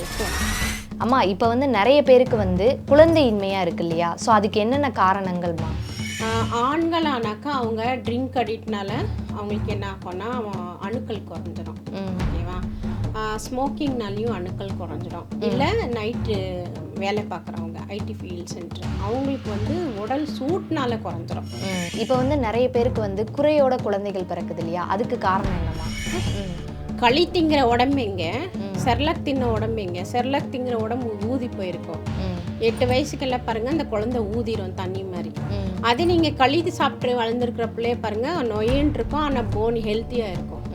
வணக்கம். அம்மா இப்போ வந்து நிறைய பேருக்கு வந்து குழந்தையின்மையாக இருக்கு இல்லையா? ஸோ அதுக்கு என்னென்ன காரணங்கள்மா? ஆண்களானாக்கா அவங்க ட்ரிங்க் அடிக்ட்னால அவங்களுக்கு என்ன ஆகும்னா அணுக்கள் குறைஞ்சிரும் ம். ஓகேவா ஸ்மோக்கிங்னாலையும் அணுக்கள் குறைஞ்சிரும் இல்லை நைட்டு வேலை பார்க்குறவங்க ஐடி ஃபீல்ட் சென்டர் அவங்களுக்கு வந்து உடல் சூட்னால குறைஞ்சிரும். ம். இப்போ வந்து நிறைய பேருக்கு வந்து குறையோட குழந்தைகள் பிறக்குது இல்லையா? அதுக்கு காரணம் என்னம்மா? களி திங்கிற உடம்பு எங்க? செர்லக் தின்ன உடம்பு எங்க? செர்லக் திங்கிற உடம்பு ஊதி போயிருக்கும். எட்டு வயசுக்கெல்லாம் பாருங்க அந்த குழந்தை ஊதிரும் தண்ணி மாதிரி. அது நீங்கள் கழித்து சாப்பிட்டு வளர்ந்துருக்கிற பிள்ளைய பாருங்க நொயன்னு இருக்கும் ஆனால் போன் ஹெல்த்தியாக இருக்கும்.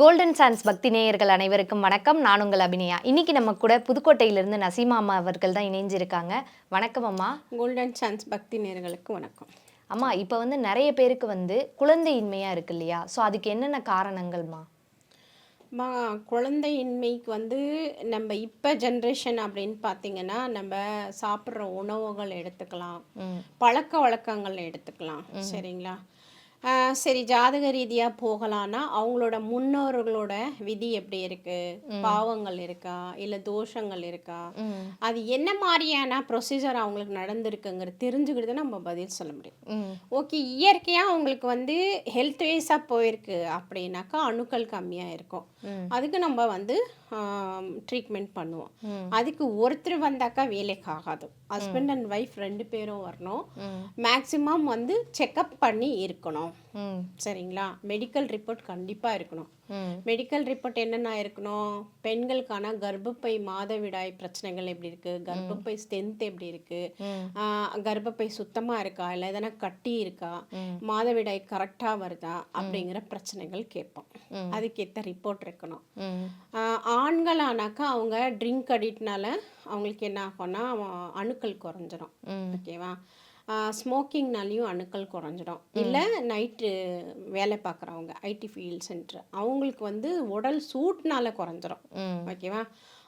கோல்டன் சான்ஸ் பக்தி நேயர்கள் அனைவருக்கும் வணக்கம். நான் உங்கள் அபிநயா. இன்னைக்கு நம்ம கூட புதுக்கோட்டையிலிருந்து நசீமா அம்மா அவர்கள் தான் இணைஞ்சிருக்காங்க. வணக்கம் அம்மா. கோல்டன் சான்ஸ் பக்தி நேர்களுக்கு வணக்கம். அம்மா இப்போ வந்து நிறைய பேருக்கு வந்து குழந்தையின்மையாக இருக்கு இல்லையா? ஸோ அதுக்கு என்னென்ன காரணங்கள்மா? மா குழந்தையின்மைக்கு வந்து நம்ம இப்போ ஜென்ரேஷன் அப்படின்னு பார்த்தீங்கன்னா நம்ம சாப்பிட்ற உணவுகள் எடுத்துக்கலாம். பழக்க வழக்கங்கள் எடுத்துக்கலாம். சரிங்களா? சரி ஜாதக ரீதியாக போகலான்னா அவங்களோட முன்னோர்களோட விதி எப்படி இருக்கு? பாவங்கள் இருக்கா? இல்லை தோஷங்கள் இருக்கா? அது என்ன மாதிரியான ப்ரொசீஜர் அவங்களுக்கு நடந்திருக்குங்கிறது தெரிஞ்சுக்கிட்டு நம்ம பதில் சொல்ல முடியும். ஓகே இயற்கையாக அவங்களுக்கு வந்து ஹெல்த் வைஸாக போயிருக்கு அப்படின்னாக்கா அணுக்கள் கம்மியாக இருக்கும். அதுக்கு நம்ம வந்து ட்ரீட்மெண்ட் பண்ணுவோம். அதுக்கு ஒருத்தர் வந்தாக்கா வேலைக்கு ஆகாது. ஹஸ்பண்ட் அண்ட் ஒய்ஃப் ரெண்டு பேரும் வரணும். மேக்ஸிமம் வந்து செக்கப் பண்ணி இருக்கணும். சரிங்களா? மெடிக்கல் ரிப்போர்ட் கண்டிப்பாக இருக்கணும். மெடிக்கல் ரிப்போர்ட் என்னென்ன இருக்கணும்? பெண்களுக்கான கர்ப்பப்பை மாதவிடாய் பிரச்சனைகள் எப்படி இருக்கு? கர்ப்பப்பை ஸ்ட்ரென்த் எப்படி இருக்கு? கர்ப்பப்பை சுத்தமா இருக்கா? இல்லை எதனா கட்டி இருக்கா. மாதவிடாய் கரெக்டா வருதா? அப்படிங்கிற பிரச்சனைகள் கேட்போம். அதுக்கேற்ற ரிப்போர்ட் இருக்கணும். ஆண்களானாக்கா அவங்க ட்ரிங்க் அடிக்ட்னால அவங்களுக்கு என்ன ஆகும்னா அணுக்கள் குறைஞ்சிரும். ஓகேவா ஸ்மோக்கிங்னாலையும் அணுக்கள் குறைஞ்சிடும். இல்லை நைட்டு வேலை பார்க்குறவங்க ஐடி ஃபீல்ட் சென்டர் அவங்களுக்கு வந்து உடல் சூட்னால குறைஞ்சிரும். ஓகேவா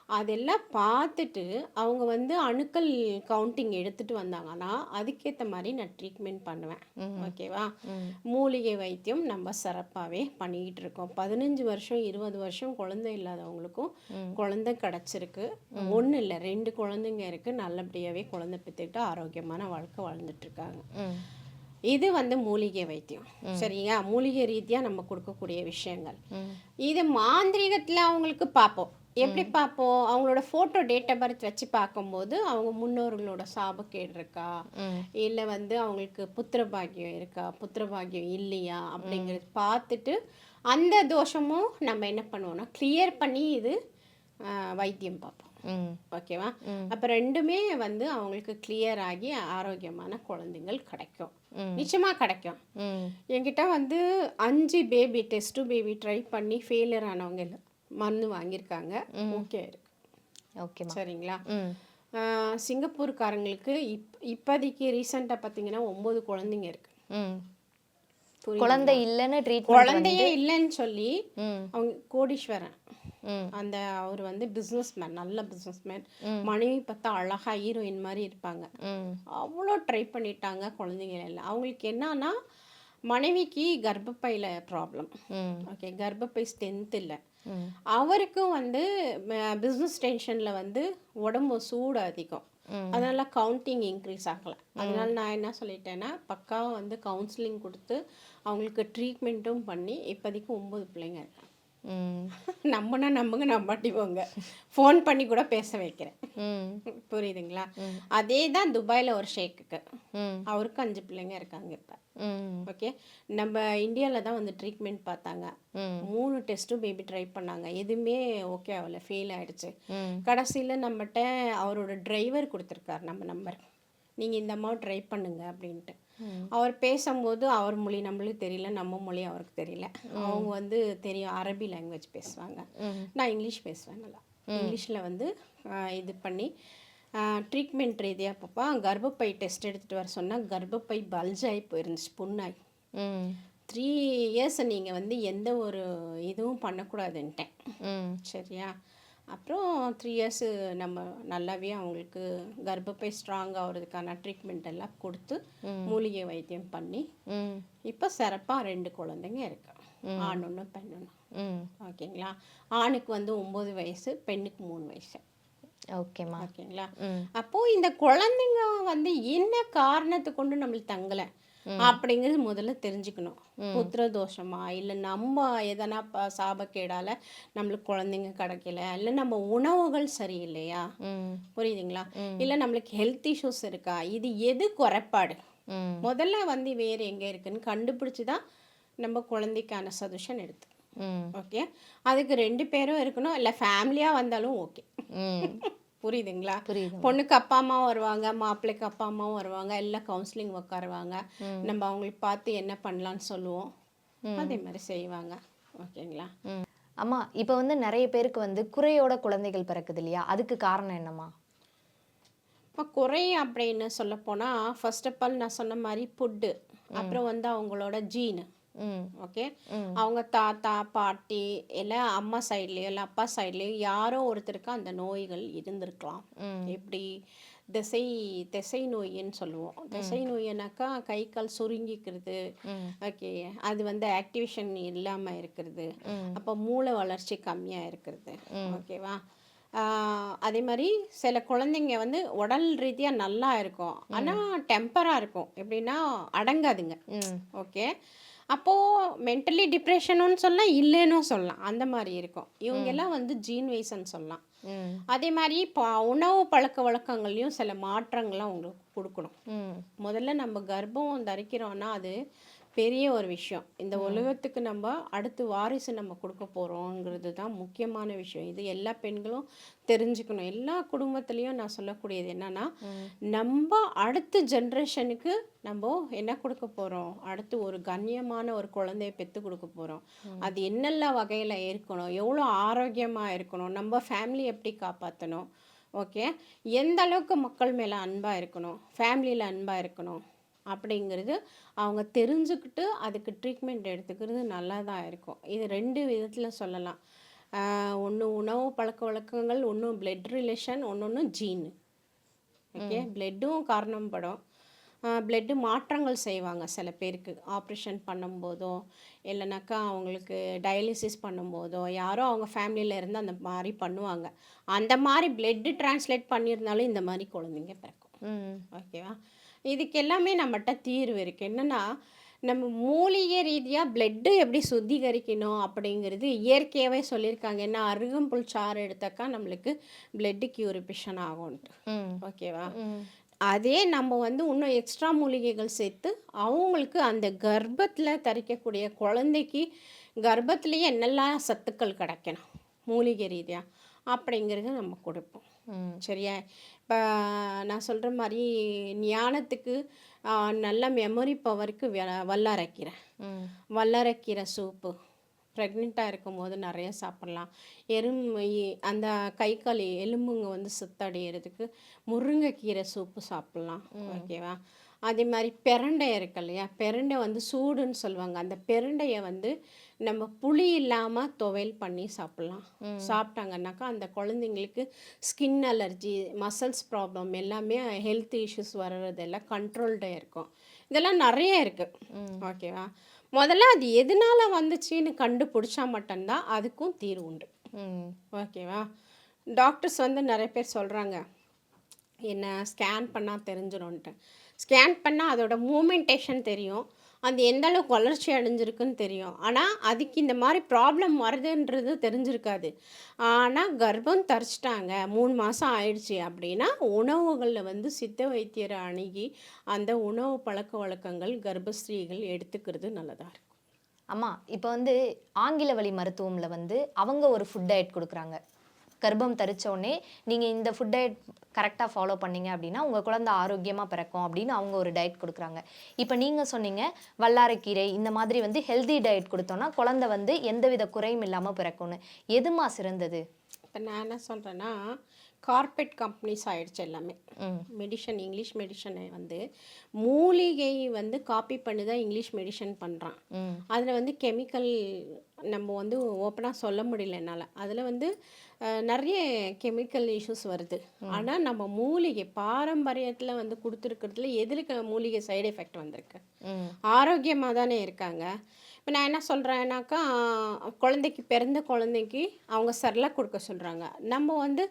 அதெல்லாம் பார்த்துட்டு அவங்க வந்து அணுக்கள் கவுண்டிங் எடுத்துட்டு வந்தாங்கன்னா அதுக்கேற்ற மாதிரி நான் ட்ரீட்மெண்ட் பண்ணுவேன். ஓகேவா. மூலிகை வைத்தியம் நம்ம சிறப்பாகவே பண்ணிக்கிட்டு இருக்கோம். பதினஞ்சு வருஷம் இருபது வருஷம் குழந்தை இல்லாதவங்களுக்கும் குழந்தை கிடச்சிருக்கு. ஒன்றும் இல்லை ரெண்டு குழந்தைங்க இருக்குது நல்லபடியாகவே குழந்தை பெற்றுக்கிட்டு ஆரோக்கியமான வாழ்க்கை வாழ்ந்துட்டு இருக்காங்க. ம். இது வந்து மூலிகை வைத்தியம். சரியா மூலிகை ரீதியாக நம்ம கொடுக்கக்கூடிய விஷயங்கள். இது மாந்திரீகத்தில் அவங்களுக்கு பார்ப்போம். எப்படி பார்ப்போம்? அவங்களோட ஃபோட்டோ டேட் ஆஃப் பர்த் வச்சு பார்க்கும்போது அவங்க முன்னோர்களோட சாபக்கேடு இருக்கா? இல்லை வந்து அவங்களுக்கு புத்திர பாக்கியம் இருக்கா? புத்திர பாக்கியம் இல்லையா? அப்படிங்கிறது பார்த்துட்டு அந்த தோஷமும் நம்ம என்ன பண்ணுவோம்னா கிளியர் பண்ணி இது வைத்தியம் பார்ப்போம். ஓகேவா? அப்போ ரெண்டுமே வந்து அவங்களுக்கு கிளியர் ஆகி ஆரோக்கியமான குழந்தைகள் கிடைக்கும். நிச்சயமாக கிடைக்கும். என்கிட்ட வந்து அஞ்சு பேபி டெஸ்ட்டு பேபி ட்ரை பண்ணி ஃபெயிலியர் ஆனவங்க இல்ல. மருந்து வாங்கியிருக்காங்க. ஓகே. இருக்கு ஓகேம்மா சரிங்களா? சிங்கப்பூர்காரங்களுக்கு இப் இப்போதைக்கு ரீசெண்டாக பார்த்தீங்கன்னா ஒம்பது குழந்தைங்க இருக்கு? குழந்தை இல்லைன்னு ட்ரீட்மெண்ட் குழந்தையே இல்லைன்னு சொல்லி அவங்க கோடீஸ்வரன். அந்த அவர் வந்து பிஸ்னஸ்மேன் நல்ல பிஸ்னஸ்மேன் மனைவி பார்த்தா அழகா ஹீரோயின் மாதிரி இருப்பாங்க. அவ்வளோ ட்ரை பண்ணிட்டாங்க குழந்தைங்க இல்லை அவங்களுக்கு என்னன்னா மனைவிக்கு கர்ப்பப்பையில் ப்ராப்ளம் ஓகே கர்ப்பப்பை ஸ்ட்ரென்த் இல்லை. அவருக்கும் வந்து பிஸ்னஸ் டென்ஷனில் வந்து உடம்பு சூடு அதிகம். அதனால கவுண்டிங் இன்க்ரீஸ் ஆகலை. அதனால நான் என்ன சொல்லிட்டேன்னா பக்காவாக வந்து கவுன்சிலிங் கொடுத்து அவங்களுக்கு ட்ரீட்மெண்ட்டும் பண்ணி இப்போதைக்கு ஒம்பது பிள்ளைங்க இருக்காங்க. நம்பினா நம்புங்க நம்பாட்டிவோங்க. ஃபோன் பண்ணி கூட பேச வைக்கிறேன். ம். புரியுதுங்களா? அதே தான் துபாயில் ஒரு ஷேக்குக்கு. அவருக்கு அஞ்சு பிள்ளைங்க இருக்காங்க இப்போ. ஓகே? நம்ம இந்தியாவில் தான் வந்து ட்ரீட்மெண்ட் பார்த்தாங்க. மூணு டெஸ்ட்டும் பேபி ட்ரை பண்ணாங்க. எதுவுமே ஓகே ஆகல. ஃபெயில் ஆயிடுச்சு. கடைசியில் நம்மகிட்ட அவரோட டிரைவர் கொடுத்துருக்காரு நம்ம நம்பர் நீங்கள் இந்த அம்மாவை ட்ரை பண்ணுங்க அப்படின்ட்டு. அவர் பேசும்போது அவர் மொழி நம்மளுக்கு தெரியல நம்ம மொழி அவருக்கு தெரியல. அவங்க வந்து தெரியும் அரபி லாங்குவேஜ் பேசுவாங்க. நான் இங்கிலீஷ் பேசுவேன் நல்லா. இங்கிலீஷில் வந்து இது பண்ணி ட்ரீட்மெண்ட் ரீதியாக பார்ப்பா கர்ப்பப்பை டெஸ்ட் எடுத்துகிட்டு வர சொன்னால் கர்ப்பப்பை பல்ஜாகி போயிருந்துச்சு புண்ணாய். த்ரீ இயர்ஸ் நீங்கள் வந்து எந்த ஒரு இதுவும் பண்ணக்கூடாதுன்ட்டேன். சரியா? அப்புறம் த்ரீ இயர்ஸு நம்ம நல்லாவே அவங்களுக்கு கர்ப்பப்பை ஸ்ட்ராங் ஆகிறதுக்கான ட்ரீட்மெண்ட் எல்லாம் கொடுத்து மூலிகை வைத்தியம் பண்ணி இப்போ சிறப்பாக ரெண்டு குழந்தைங்க இருக்கு. ஆண் ஒன்று பெண் ஒன்று ஓகேங்களா? ஆணுக்கு வந்து ஒம்பது வயசு பெண்ணுக்கு மூணு வயசு. ஓகேம்மா ஓகேங்களா? அப்போது இந்த குழந்தைங்க வந்து என்ன காரணத்தை கொண்டு நம்மளுக்கு தங்கலை? அப்படிங்கிறது முதல்ல தெரிஞ்சுக்கணும். புத்திர தோஷமா இல்லை நம்ம எதனா சாபக்கேடால நம்மளுக்கு குழந்தைங்க கிடைக்கல. இல்லை நம்ம உணவுகள் சரியில்லையா? புரியுதுங்களா? இல்லை நம்மளுக்கு ஹெல்த் இஷ்யூஸ் இருக்கா? இது எது குறைபாடு? ம். முதல்ல வந்து வேறு எங்கே இருக்குன்னு கண்டுபிடிச்சி தான் நம்ம குழந்தைக்கான சஜஷன் எடுத்து. ஓகே அதுக்கு ரெண்டு பேரும் இருக்கணும். இல்லை ஃபேமிலியாக வந்தாலும் ஓகே புரியுதுங்களா? புரியுது பொண்ணுக்கு அப்பா அம்மாவும் வருவாங்க மாப்பிள்ளைக்கு அப்பா அம்மாவும் வருவாங்க எல்லாம் கவுன்சிலிங் உட்காருவாங்க நம்ம அவங்களுக்கு பார்த்து என்ன பண்ணலான்னு சொல்லுவோம். அதே மாதிரி செய்வாங்க. ஓகேங்களா? அம்மா இப்போ வந்து நிறைய பேருக்கு வந்து குறையோட குழந்தைகள் பிறக்குது இல்லையா? அதுக்கு காரணம் என்னம்மா? இப்போ குறை அப்படின்னு சொல்லப்போனால் ஃபர்ஸ்ட் ஆஃப் ஆல் நான் சொன்ன மாதிரி ஃபுட்டு அப்புறம் வந்து அவங்களோட ஜீனு ஓகே அவங்க தாத்தா பாட்டி இல்லை அம்மா சைட்லேயோ இல்லை அப்பா சைட்லேயோ யாரோ ஒருத்தருக்கு அந்த நோய்கள் இருந்திருக்கலாம். எப்படி? திசை திசை நோயின்னு சொல்லுவோம். திசை நோயினாக்கா கை கால் சுருங்கிக்கிறது. ஓகே. அது வந்து ஆக்டிவேஷன் இல்லாமல் இருக்கிறது. அப்போ மூளை வளர்ச்சி கம்மியாக இருக்கிறது. ஓகேவா? அதே மாதிரி சில குழந்தைங்க வந்து உடல் ரீதியாக நல்லா இருக்கும். ஆனால் டெம்பராக இருக்கும். எப்படின்னா அடங்காதுங்க. ஓகே. அப்போது மென்டலி டிப்ரெஷனும் சொல்லலாம் இல்லைன்னு சொல்லலாம். அந்த மாதிரி இருக்கும். இவங்க எல்லாம் வந்து ஜீன் வைஸ்ன்னு சொல்லலாம். அதே மாதிரி இப்போ உணவு பழக்க வழக்கங்கள்லையும் சில மாற்றங்கள்லாம் உங்களுக்கு கொடுக்கணும். முதல்ல நம்ம கர்ப்பம் தரிக்கிறோன்னா அது பெரிய ஒரு விஷயம். இந்த உலகத்துக்கு நம்ம அடுத்து வாரிசு நம்ம கொடுக்க போகிறோங்கிறது தான் முக்கியமான விஷயம். இது எல்லா பெண்களும் தெரிஞ்சுக்கணும். எல்லா குடும்பத்துலேயும் நான் சொல்லக்கூடியது என்னன்னா நம்ம அடுத்த ஜென்ரேஷனுக்கு நம்ம என்ன கொடுக்க போகிறோம் அடுத்து ஒரு கண்ணியமான ஒரு குழந்தைய பெற்று கொடுக்க போகிறோம் அது என்னெல்லாம் வகையில் இருக்கணும்? எவ்வளோ ஆரோக்கியமாக இருக்கணும்? நம்ம ஃபேமிலி எப்படி காப்பாற்றணும் ஓகே? எந்த அளவுக்கு மக்கள் மேலே அன்பாக இருக்கணும்? ஃபேமிலியில் அன்பாக இருக்கணும்? அப்படிங்கிறது அவங்க தெரிஞ்சுக்கிட்டு அதுக்கு ட்ரீட்மெண்ட் எடுத்துக்கிறது நல்லா தான் இருக்கும். இது ரெண்டு விதத்தில் சொல்லலாம். ஒன்று உணவு பழக்க வழக்கங்கள் ஒன்று பிளட் ரிலேஷன் ஒன்று ஒன்று ஜீனு ஓகே பிளட்டும் காரணம் படும் பிளட்டு மாற்றங்கள் செய்வாங்க சில பேருக்கு. ஆப்ரேஷன் பண்ணும்போதோ இல்லைனாக்கா அவங்களுக்கு டயாலிசிஸ் பண்ணும்போதோ யாரோ அவங்க ஃபேமிலியில் இருந்து அந்த மாதிரி பண்ணுவாங்க. அந்த மாதிரி பிளட்டு டிரான்ஸ்லேட் பண்ணியிருந்தாலும் இந்த மாதிரி குழந்தைங்க பிறக்கும். ம். ஓகேவா இதுக்கு எல்லாமே நம்மகிட்ட தீர்வு இருக்குது என்னென்னா நம்ம மூலிகை ரீதியாக பிளட்டு எப்படி சுத்திகரிக்கணும் அப்படிங்கிறது இயற்கையாகவே சொல்லியிருக்காங்க. என்ன அருகம்புல் சாறு எடுத்தாக்கா நம்மளுக்கு பிளட்டு கியூரிபிஷன் ஆகும்ன்ட்டு. ம். ஓகேவா அதே நம்ம வந்து இன்னும் எக்ஸ்ட்ரா மூலிகைகள் சேர்த்து அவங்களுக்கு அந்த கர்ப்பத்தில் தரிக்கக்கூடிய குழந்தைக்கு கர்ப்பத்திலேயே என்னெல்லாம் சத்துக்கள் கிடைக்கணும்? மூலிகை ரீதியாக அப்படிங்கிறத நம்ம கொடுப்போம். சரியா? இப்போ நான் சொல்கிற மாதிரி ஞானத்துக்கு நல்ல மெமரி பவருக்கு வல்லாரைக்கீரை வல்லாரைக்கீரை சூப்பு. ப்ரெக்னெண்ட்டாக இருக்கும்போது நிறைய சாப்பிட்லாம். எறும் அந்த கை கால் எலும்புங்க வந்து சுத்தடையிறதுக்கு முருங்கைக்கீரை சூப்பு சாப்பிட்லாம். ஓகேவா? அதே மாதிரி பெரண்டை இருக்கு இல்லையா? பெரண்டை வந்து சூடுன்னு சொல்லுவாங்க. அந்த பெரண்டையை வந்து நம்ம புளி இல்லாமல் துவையல் பண்ணி சாப்பிட்லாம். சாப்பிட்டாங்கன்னாக்கா அந்த குழந்தைங்களுக்கு ஸ்கின் அலர்ஜி மசில்ஸ் ப்ராப்ளம் எல்லாமே ஹெல்த் இஷ்யூஸ் வர்றதெல்லாம் கண்ட்ரோல்டாக இருக்கும். இதெல்லாம் நிறைய இருக்குது ஓகேவா முதல்ல அது எதனால வந்துச்சுன்னு கண்டுபிடிச்சா மட்டும்தான் அதுக்கும் தீர்வு உண்டு. ஓகேவா டாக்டர்ஸ் வந்து நிறைய பேர் சொல்கிறாங்க என்ன ஸ்கேன் பண்ணால் தெரிஞ்சிடும்ன்ட்டு. ஸ்கேன் பண்ணால் அதோட மூமெண்டேஷன் தெரியும். அது எந்த அளவுக்கு வளர்ச்சி அடைஞ்சிருக்குன்னு தெரியும். ஆனால் அதுக்கு இந்த மாதிரி ப்ராப்ளம் வருதுன்றது தெரிஞ்சிருக்காது. ஆனால் கர்ப்பம் தரிச்சிட்டாங்க. மூணு மாதம் ஆயிடுச்சு அப்படின்னா உணவுகளில் வந்து சித்த வைத்தியரை அணுகி அந்த உணவு பழக்க வழக்கங்கள் கர்ப்பஸ்திரீகள் எடுத்துக்கிறது நல்லதாக இருக்கும். ஆமாம் இப்போ வந்து ஆங்கில வழி மருத்துவமில் வந்து அவங்க ஒரு ஃபுட் டயட் கொடுக்குறாங்க. கர்ப்பம் தரிச்ச உடனே நீங்கள் இந்த ஃபுட் டயட் கரெக்டாக ஃபாலோ பண்ணீங்க அப்படின்னா உங்கள் குழந்தை ஆரோக்கியமாக பிறக்கும் அப்படின்னு அவங்க ஒரு டயட் கொடுக்குறாங்க. இப்போ நீங்கள் சொன்னீங்க வல்லாரைக்கீரை இந்த மாதிரி வந்து ஹெல்தி டயட் கொடுத்தோன்னா குழந்தை வந்து எந்தவித குறையும் இல்லாமல் பிறக்கும்னு. எதுமா சிறந்தது? இப்போ நான் என்ன சொல்கிறேன்னா கார்பரேட் கம்பெனிஸ் ஆயிடுச்சு எல்லாமே. மெடிஷன் இங்கிலீஷ் மெடிஷனை வந்து மூலிகை வந்து காப்பி பண்ணி தான் இங்கிலீஷ் மெடிஷன் பண்ணுறான் அதில் வந்து கெமிக்கல் நம்ம வந்து ஓப்பனாக சொல்ல முடியல என்னால். அதில் வந்து நிறைய கெமிக்கல் இஷ்யூஸ் வருது. ஆனால் நம்ம மூலிகை பாரம்பரியத்தில் வந்து கொடுத்துருக்கிறதுல எதில் மூலிகை சைடு எஃபெக்ட் வந்திருக்கு? ஆரோக்கியமாக தானே இருக்காங்க. இப்போ நான் என்ன சொல்கிறேன்னாக்கா குழந்தைக்கு பிறந்த குழந்தைக்கு அவங்க செர்லாக் கொடுக்க சொல்கிறாங்க நம்ம வந்து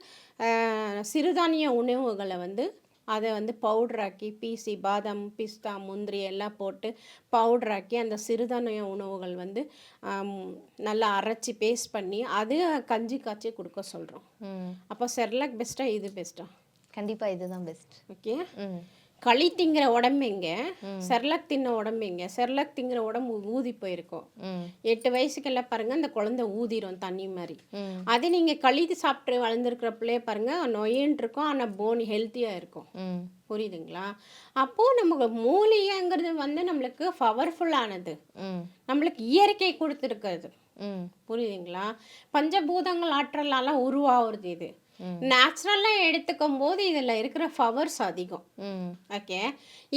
சிறுதானிய உணவுகளை வந்து அதை வந்து பவுட்ராக்கி பீசி பாதாம் பிஸ்தா முந்திரி எல்லாம் போட்டு பவுட்ராக்கி அந்த சிறுதானிய உணவுகள் வந்து நல்லா அரைச்சி பேஸ்ட் பண்ணி அது கஞ்சி காய்ச்சி கொடுக்க சொல்கிறோம் அப்போ செர்லாக் பெஸ்ட்டா இது பெஸ்ட்டா கண்டிப்பா இதுதான் பெஸ்ட் ஓகே களி திங்கிற உடம்பு எங்க? செர்லாக் தின்ன உடம்பு எங்க? செர்லாக் திங்கிற உடம்பு ஊதி போயிருக்கும். எட்டு வயசுக்கெல்லாம் பாருங்க அந்த குழந்தை ஊதிரும் தண்ணி மாதிரி. அது நீங்க களி சாப்பிட்டு வளர்ந்துருக்கிற பிள்ளைய பாருங்க நொயின்னு இருக்கும் ஆனா போன் ஹெல்த்தியா இருக்கும். புரியுதுங்களா? அப்போ நமக்கு மூலிகைங்கிறது வந்து நம்மளுக்கு பவர்ஃபுல்லானது நம்மளுக்கு இயற்கை கொடுத்துருக்கிறது. புரியுதுங்களா? பஞ்சபூதங்கள் ஆற்றலால உருவாகுறது இது. நேச்சுரலாக எடுத்துக்கும் போது இதில் இருக்கிற பவர்ஸ் அதிகம். ஓகே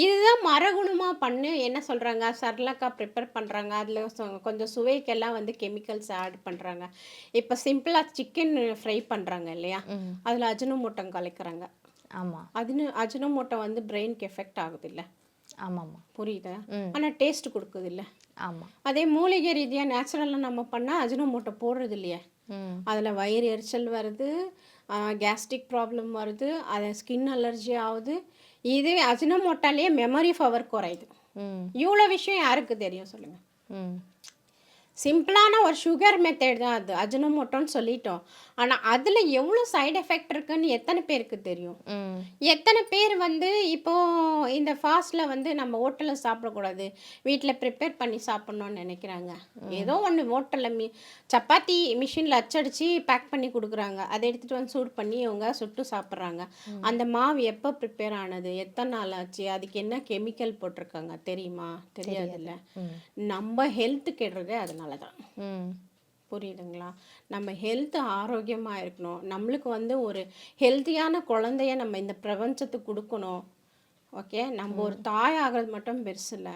இதுதான் மரகுணமாக பண்ணு என்ன சொல்கிறாங்க சர்லக்கா ப்ரிப்பேர் பண்ணுறாங்க அதில் கொஞ்சம் சுவைக்கெல்லாம் வந்து கெமிக்கல்ஸ் ஆட் பண்ணுறாங்க இப்போ சிம்பிளாக சிக்கன் ஃப்ரை பண்ணுறாங்க இல்லையா? அதில் அஜினோமோட்டம் கலக்கிறாங்க. ஆமா. அதுன்னு அஜினோமோட்டோ வந்து பிரெயினுக்கு எஃபெக்ட் ஆகுது இல்லை ஆமாம்மா. புரியுதா. ஆனால் டேஸ்ட் கொடுக்குது இல்லை ஆமா. அதே மூலிகை ரீதியாக நேச்சுரலாக நம்ம பண்ணால் அஜினோமோட்டோ போடுறது இல்லையா அதில் வயிறு எரிச்சல் வருது கேஸ்ட்ரிக் ப்ராப்ளம் வருது அது ஸ்கின் அலர்ஜி ஆகுது. இதுவே அஜினோமோட்டாலே மெமரி பவர் குறையுது. ம். இவ்வளோ விஷயம் யாருக்கு தெரியும் சொல்லுங்கள் ம். சிம்பிளான ஒரு சுகர் மெத்தட் தான் அது. அஜினோமோட்டோன்னு சொல்லிட்டோம். ஆனால் அதில் எவ்வளோ சைடு எஃபெக்ட் இருக்குன்னு எத்தனை பேருக்கு தெரியும்? எத்தனை பேர் வந்து இப்போ இந்த ஃபாஸ்ட்டில் வந்து நம்ம ஹோட்டலில் சாப்பிடக்கூடாது வீட்டில் ப்ரிப்பேர் பண்ணி சாப்பிட்ணுன்னு நினைக்கிறாங்க. ஏதோ ஒன்று ஹோட்டலில் மீ சப்பாத்தி மிஷினில் அச்சடிச்சு பேக் பண்ணி கொடுக்குறாங்க. அதை எடுத்துகிட்டு வந்து சூடு பண்ணி அவங்க சுட்டு சாப்பிட்றாங்க. அந்த மாவு எப்போ ப்ரிப்பேர் ஆனது? எத்தனை நாள் ஆச்சு? அதுக்கு என்ன கெமிக்கல் போட்டிருக்காங்க? தெரியுமா? தெரியாதுல்ல. நம்ம ஹெல்த் கெடுறதே அதனால தான் ம். புரியுதுங்களா? நம்ம ஹெல்த் ஆரோக்கியமாக இருக்கணும். நம்மளுக்கு வந்து ஒரு ஹெல்த்தியான குழந்தைய நம்ம இந்த பிரபஞ்சத்துக்கு கொடுக்கணும். ஓகே நம்ம ஒரு தாய் ஆகிறது மட்டும் பெருசு இல்லை.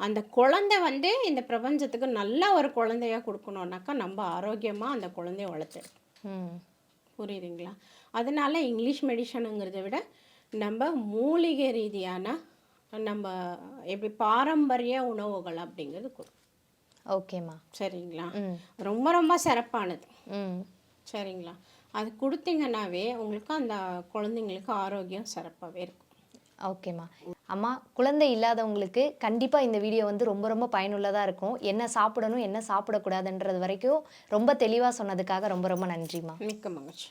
அந்த குழந்தை வந்து இந்த பிரபஞ்சத்துக்கு நல்ல ஒரு குழந்தைய கொடுக்கணுன்னாக்கா நம்ம ஆரோக்கியமாக அந்த குழந்தைய வளர்த்து ம். புரியுதுங்களா? அதனால இங்கிலீஷ் மெடிசனுங்கிறத விட நம்ம மூலிகை ரீதியான நம்ம எப்படி பாரம்பரிய உணவுகள் அப்படிங்கிறது கொடு ஓகேம்மா. சரிங்களா? ம். ரொம்ப ரொம்ப சிறப்பானது. ம். சரிங்களா? அது கொடுத்தீங்கன்னாவே உங்களுக்கு அந்த குழந்தைங்களுக்கு ஆரோக்கியம் சிறப்பாகவே இருக்கும். ஓகேம்மா. அம்மா குழந்தை இல்லாதவங்களுக்கு கண்டிப்பாக இந்த வீடியோ வந்து ரொம்ப ரொம்ப பயனுள்ளதாக இருக்கும். என்ன சாப்பிடணும் என்ன சாப்பிடக்கூடாதுன்றது வரைக்கும் ரொம்ப தெளிவாக சொன்னதுக்காக ரொம்ப ரொம்ப நன்றிம்மா. மிக்க மகிழ்ச்சி.